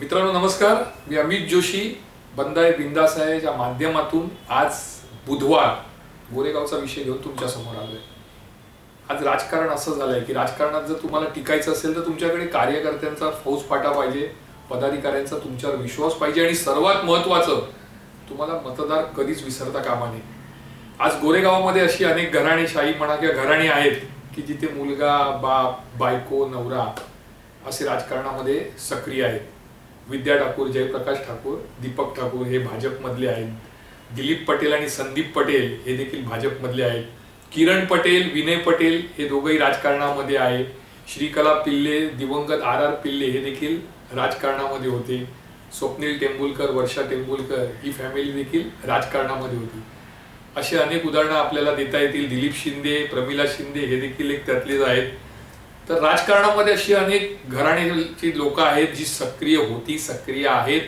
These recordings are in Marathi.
मित्रांनो नमस्कार. मी अमित जोशी बंदाय बिंदास आहे या माध्यमातून आज बुधवार गोरेगावचा विषय घेऊन तुमच्यासमोर आलोय. आज राजकारण असं झालंय की राजकारणात जर तुम्हाला टिकायचं असेल तर तुमच्याकडे कार्यकर्त्यांचा फौजफाटा पाहिजे पदाधिकाऱ्यांचा तुमच्यावर विश्वास पाहिजे आणि सर्वात महत्वाचं तुम्हाला मतदार कधीच विसरता कामा नये. आज गोरेगावामध्ये अशी अनेक घराणेशाही म्हणा किंवा घराणी आहेत की जिथे मुलगा बाप बायको नवरा असे राजकारणामध्ये सक्रिय आहेत. विद्या ठाकूर जयप्रकाश ठाकूर दीपक ठाकूर हे भाजपमधले आहेत. दिलीप पटेल आणि संदीप पटेल हे देखील भाजपमधले आहेत. किरण पटेल विनय पटेल हे दोघंही राजकारणामध्ये आहे. श्रीकला पिल्ले दिवंगत आर आर पिल्ले हे देखील राजकारणामध्ये होते. स्वप्नील टेंबुलकर वर्षा टेंबुलकर ही फॅमिली देखील राजकारणामध्ये होती. अशी अनेक उदाहरणं आपल्याला देता येतील. दिलीप शिंदे प्रमिला शिंदे हे देखील एक त्यातलेच आहेत. तर राजकारणामध्ये अशी अनेक घराण्याची लोक आहेत जी सक्रिय होती सक्रिय आहेत.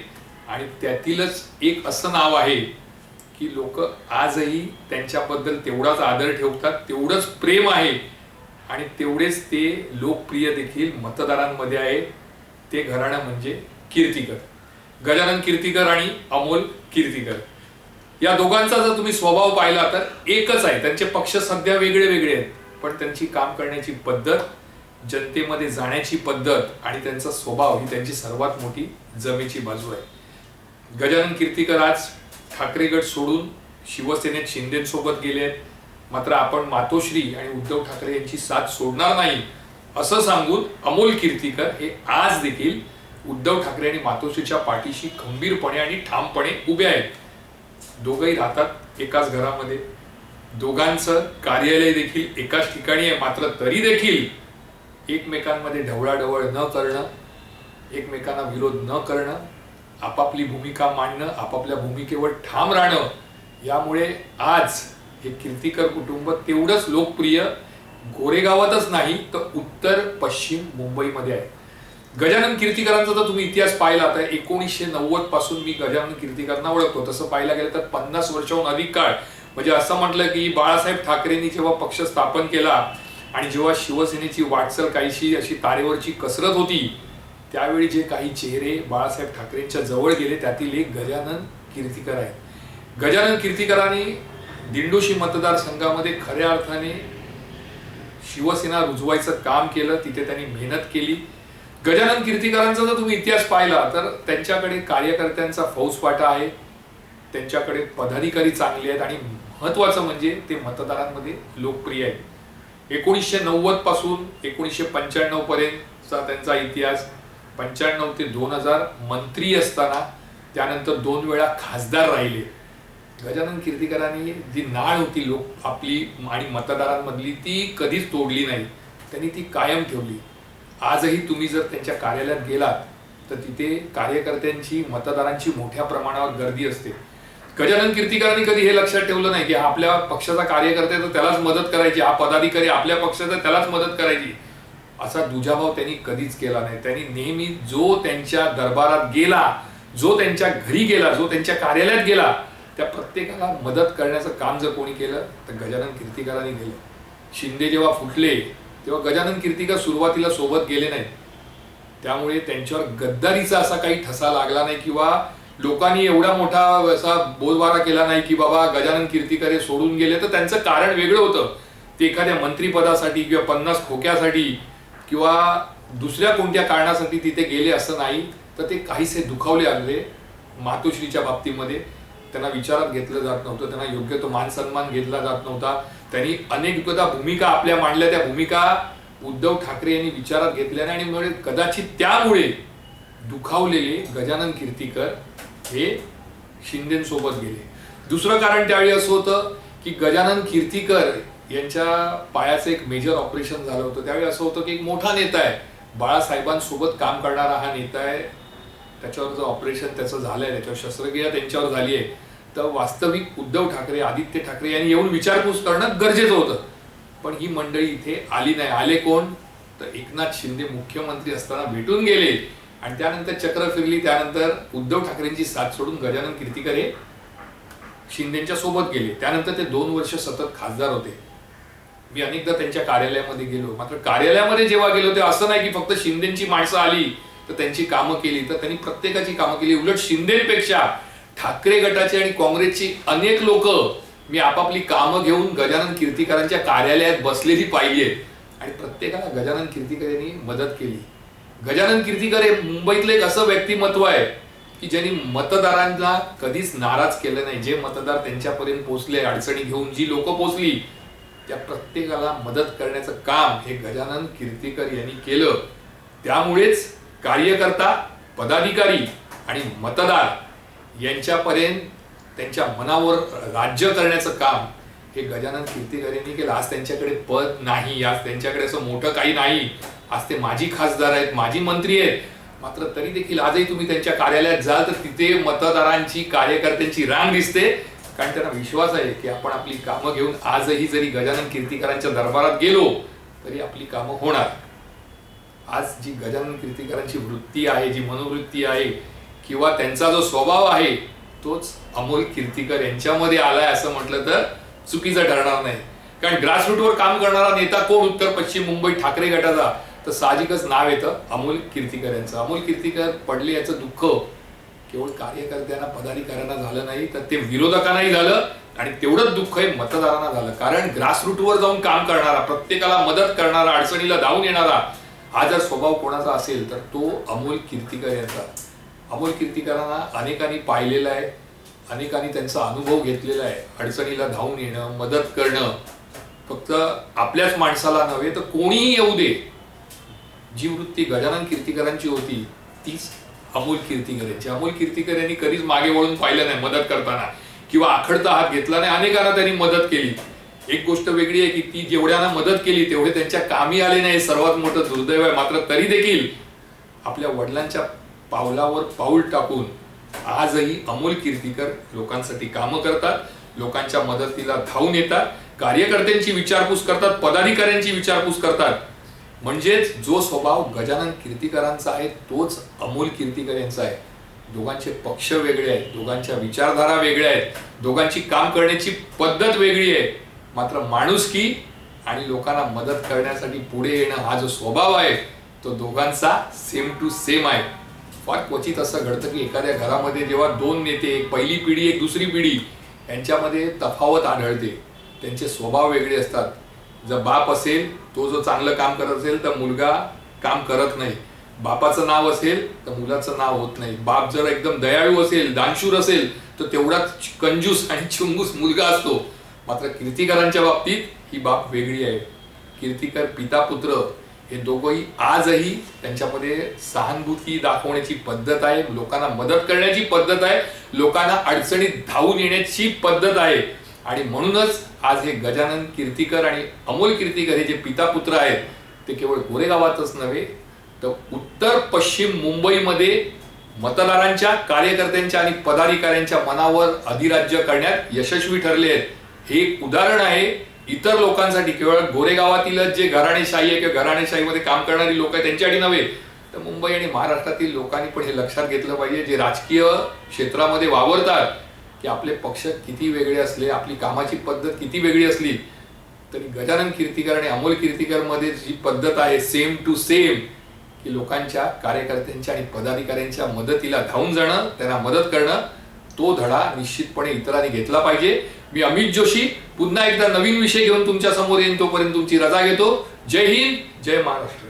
आणि त्यातीलच एक असं नाव आहे की लोक आजही त्यांच्याबद्दल तेवढाच आदर ठेवतात तेवढंच प्रेम आहे. आणि तेवढेच ते लोकप्रिय देखील मतदारांमध्ये आहे ते घराणं म्हणजे कीर्तिकर. गजानन कीर्तिकर आणि अमोल कीर्तिकर. या दोघांचा जर तुम्ही स्वभाव पाहिला तर एकच आहे. त्यांचे पक्ष सध्या वेगळे वेगळे आहेत. पण त्यांची काम करण्याची पद्धत जनतेमध्ये जाण्याची पद्धत आणि त्यांचा स्वभाव ही त्यांची सर्वात मोठी जमेची बाजू आहे. गजानन कीर्तिकर आज ठाकरेगड सोडून शिवसेनेत शिंदेसोबत गेले आहेत. मात्र आपण मातोश्री आणि उद्धव ठाकरे यांची साथ सोडणार नाही असं सांगून अमोल कीर्तिकर हे आज देखील उद्धव ठाकरे आणि मातोश्रीच्या पाठीशी खंबीरपणे आणि ठामपणे उभे आहेत. दोघंही राहतात एकाच घरामध्ये. दोघांचं कार्यालय देखील एकाच ठिकाणी आहे मात्र तरी देखील एकमेकांमध्ये ढवळाढवळ न करणं एकमेकांना विरोध न करणं आपापली भूमिका मांडणं आपापल्या भूमिकेवर ठाम राहणं यामुळे आज हे कीर्तिकर कुटुंब तेवढंच लोकप्रिय. गोरेगावातच नाही तर उत्तर पश्चिम मुंबईमध्ये आहे. गजानन कीर्तिकरांचा जर तुम्ही इतिहास पाहिला तर एकोणीसशे नव्वदपासून मी गजानन कीर्तिकरांना ओळखतो. तसं पाहायला गेलं तर पन्नास वर्षाहून अधिक काळ. म्हणजे असं म्हटलं की बाळासाहेब ठाकरेंनी जेव्हा पक्ष स्थापन केला आणि जेव्हा शिवसेनेची वाटचाल काहीशी अशी तारेवरची कसरत होती त्यावेळी जे काही चेहरे बाळासाहेब ठाकरेंच्या जवळ गेले त्यातील एक गजानन कीर्तिकर आहे गजानन कीर्तिकरांनी दिंडोशी मतदारसंघामध्ये खऱ्या अर्थाने शिवसेना रुजवायचं काम केलं तिथे त्यांनी मेहनत केली. गजानन कीर्तिकरांचा जर तुम्ही इतिहास पाहिला तर त्यांच्याकडे कार्यकर्त्यांचा फौजपाटा आहे त्यांच्याकडे पदाधिकारी चांगले आहेत आणि महत्वाचं म्हणजे ते मतदारांमध्ये लोकप्रिय आहेत. एकोणीसशे नव्वदपासून एकोणीसशे पंच्याण्णव पर्यंतचा त्यांचा इतिहास. पंच्याण्णव ते दोन हजार मंत्री असताना त्यानंतर दोन वेळा खासदार राहिले. गजानन कीर्तिकरांनी जी नाळ होती लोक आपली आणि मतदारांमधली ती कधीच तोडली नाही. त्यांनी ती कायम ठेवली. आजही तुम्ही जर त्यांच्या कार्यालयात गेलात तर तिथे कार्यकर्त्यांची मतदारांची मोठ्या प्रमाणावर गर्दी असते. गजानन कीर्तिकरांनी कधी हे लक्षात ठेवलं नाही की आपल्या पक्षाचा कार्यकर्ते तर त्यालाच मदत करायची हा पदाधिकारी आपल्या पक्षाचा त्यालाच मदत करायची. असा दुजाभाव त्यांनी कधीच केला नाही. त्यांनी नेहमी जो त्यांच्या दरबारात गेला जो त्यांच्या घरी गेला जो त्यांच्या कार्यालयात गेला त्या प्रत्येकाला मदत करण्याचं काम जर कोणी केलं तर गजानन कीर्तिकरांनी केलं शिंदे जेव्हा फुटले तेव्हा गजानन कीर्तिकर सुरुवातीला सोबत गेले नाहीत. त्यामुळे त्यांच्यावर गद्दारीचा असा काही ठसा लागला नाही किंवा लोकांनी एवढा मोठा असा बोधवारा केला नाही की बाबा गजानन कीर्तिकर हे सोडून गेले तर त्यांचं कारण वेगळं होतं. ते एखाद्या मंत्रीपदासाठी किंवा पन्नास खोक्यासाठी किंवा दुसऱ्या कोणत्या कारणासाठी तिथे गेले असं नाही तर ते काहीसे दुखावले आले मातोश्रीच्या बाबतीमध्ये. त्यांना विचारात घेतलं जात नव्हतं त्यांना योग्य तो मान सन्मान घेतला जात नव्हता. त्यांनी अनेकदा भूमिका आपल्या मांडल्या त्या भूमिका उद्धव ठाकरे यांनी विचारात घेतल्या आणि कदाचित त्यामुळे दुखावलेले गजानन कीर्तिकर हे शिंदेसोबत गेले. दुसरं कारण त्यावेळी असं होतं की गजानन कीर्तीकर यांच्या पायाचं एक मेजर ऑपरेशन झालं होतं. त्यावेळी असं होतं की एक मोठा नेता आहे. बाळासाहेबांसोबत काम करणारा हा नेता आहे. त्याच्यावर जो ऑपरेशन त्याचं झालंय त्याच्यावर शस्त्रक्रिया त्यांच्यावर झाली आहे. तर वास्तविक उद्धव ठाकरे आदित्य ठाकरे यांनी येऊन विचारपूस करणं गरजेचं होतं. पण ही मंडळी इथे आली नाही. आले कोण? तर एकनाथ शिंदे मुख्यमंत्री असताना भेटून गेले. आणि त्यानंतर चक्र फिरली त्यानंतर उद्धव ठाकरेंची साथ सोडून गजानन कीर्तिकरे हे शिंदेच्या सोबत गेले. त्यानंतर ते दोन वर्ष सतत खासदार होते. मी अनेकदा त्यांच्या कार्यालयामध्ये गेलो. मात्र कार्यालयामध्ये जेव्हा गेलो ते असं नाही की फक्त शिंदेची माणसं आली तर त्यांची कामं केली तर त्यांनी प्रत्येकाची कामं केली. उलट शिंदेपेक्षा ठाकरे गटाचे आणि काँग्रेसची अनेक लोक मी आपापली कामं घेऊन गजानन कीर्तीकरांच्या कार्यालयात बसलेली पाहिजे आणि प्रत्येकाला गजानन कीर्तीकर यांनी मदत केली. गजानन कीर्तीकर हे मुंबईतलं एक असं व्यक्तिमत्व आहे की ज्यांनी मतदारांना कधीच नाराज केलं नाही. जे मतदार त्यांच्यापर्यंत पोहोचले अडचणी घेऊन जी लोक पोहोचली त्या प्रत्येकाला मदत करण्याचं काम हे गजानन कीर्तीकर यांनी केलं. त्यामुळेच कार्यकर्ता पदाधिकारी आणि मतदार यांच्यापर्यंत त्यांच्या मनावर राज्य करण्याचं काम हे गजानन कीर्तीकर यांनी केलं. आज त्यांच्याकडे पद नाही आज त्यांच्याकडे असं मोठं काही नाही. आज ते माजी खासदार आहेत माजी मंत्री आहेत. मात्र तरी देखील आजही तुम्ही त्यांच्या कार्यालयात जाल तर तिथे मतदारांची कार्यकर्त्यांची रांग दिसते. कारण त्यांना विश्वास आहे की आपण आपली कामं घेऊन आजही जरी गजानन कीर्तीकरांच्या दरबारात गेलो तरी आपली कामं होणार. आज जी गजानन कीर्तीकरांची वृत्ती आहे जी मनोवृत्ती आहे किंवा त्यांचा जो स्वभाव आहे तोच अमोल कीर्तीकर यांच्यामध्ये आलाय असं म्हटलं तर चुकीचं ठरणार नाही. कारण ग्रासरूटवर काम करणारा नेता कोण? उत्तर पश्चिम मुंबई ठाकरे गटाचा. तर साहजिकच नाव येतं अमोल कीर्तीकर यांचं. अमोल कीर्तीकर पडले याचं दुःख केवळ कार्यकर्त्यांना पदाधिकाऱ्यांना झालं नाही तर ते विरोधकांनाही झालं आणि तेवढंच दुःख हे मतदारांना झालं. कारण ग्रासरूटवर जाऊन काम करणारा प्रत्येकाला मदत करणारा अडचणीला धावून येणारा हा जर स्वभाव कोणाचा असेल तर तो अमोल कीर्तीकर यांचा. अमोल कीर्तीकरांना अनेकांनी पाहिलेला आहे. अनेकांनी त्यांचा अनुभव घेतलेला आहे. अडचणीला धावून येणं मदत करणं. फक्त आपल्याच माणसाला नव्हे तर कोणीही येऊ दे. जी वृत्ती गजानन कीर्तीकरांची होती तीच अमोल कीर्तीकर यांची. अमोल कीर्तीकर यांनी कधीच मागे वळून पाहिलं नाही मदत करताना. किंवा आखडता हात घेतला नाही. अनेकांना त्यांनी मदत केली. एक गोष्ट वेगळी आहे की ती जेवढ्यांना मदत केली तेवढे त्यांच्या कामी आले नाही. सर्वात मोठं दुर्दैव आहे. मात्र तरी देखील आपल्या वडिलांच्या पावलावर पाऊल टाकून आजही अमोल कीर्तीकर लोकांसाठी कामं करतात लोकांच्या मदतीला धावून येतात कार्यकर्त्यांची विचारपूस करतात पदाधिकाऱ्यांची विचारपूस करतात. म्हणजेच जो स्वभाव गजानन कीर्तीकरांचा आहे तोच अमोल कीर्तीकर यांचा आहे. दोघांचे पक्ष वेगळे आहेत दोघांच्या विचारधारा वेगळ्या आहेत दोघांची काम करण्याची पद्धत वेगळी आहे. मात्र माणुसकी आणि लोकांना मदत करण्यासाठी पुढे येणं हा जो स्वभाव आहे तो दोघांचा सेम टू सेम आहे. फार क्वचित असं घडतं की एखाद्या घरामध्ये जेव्हा दोन नेते एक पहिली पिढी एक दुसरी पिढी यांच्यामध्ये तफावत आढळते त्यांचे स्वभाव वेगळे असतात. जर बाप असेल तो जो चांगलं काम करत असेल तर मुलगा काम करत नाही. बापाचं नाव असेल तर मुलाचं नाव होत नाही. बाप जर एकदम दयाळू असेल दानशूर असेल तर तेवढाच कंजूस आणि चुंगूस मुलगा असतो. मात्र कीर्तिकरांच्या बाबतीत ही बाप वेगळी आहे. कीर्तिकर पिता पुत्र हे दोघंही आजही त्यांच्यामध्ये सहानुभूती दाखवण्याची पद्धत आहे लोकांना मदत करण्याची पद्धत आहे लोकांना अडचणीत धावून येण्याची पद्धत आहे. आणि म्हणूनच आज हे गजानन कीर्तिकर आणि अमोल कीर्तीकर हे जे पिता पुत्र आहेत ते केवळ गोरेगावातच नव्हे तर उत्तर पश्चिम मुंबईमध्ये मतदारांच्या कार्यकर्त्यांच्या आणि पदाधिकाऱ्यांच्या मनावर अधिराज्य करण्यात यशस्वी ठरले आहेत. हे एक उदाहरण आहे. इतर लोकांसाठी केवळ गोरेगावातीलच जे घराणेशाही आहे किंवा घराणेशाहीमध्ये काम करणारी लोक आहेत त्यांच्यासाठी नव्हे तर मुंबई आणि महाराष्ट्रातील लोकांनी पण हे लक्षात घेतलं पाहिजे. जे राजकीय क्षेत्रामध्ये वावरतात की आपले पक्ष किती वेगळे असले आपली कामाची पद्धत किती वेगळी असली तरी गजानन कीर्तिकर आणि अमोल कीर्तिकरमध्ये जी पद्धत आहे सेम टू सेम की लोकांच्या कार्यकर्त्यांच्या आणि पदाधिकाऱ्यांच्या मदतीला धावून जाणं त्यांना मदत करणं तो धडा निश्चितपणे इतरांनी घेतला पाहिजे. मी अमित जोशी. पुन्हा एकदा नवीन विषय घेऊन तुमच्यासमोर येईन तोपर्यंत तुमची रजा घेतो. जय हिंद जय महाराष्ट्र.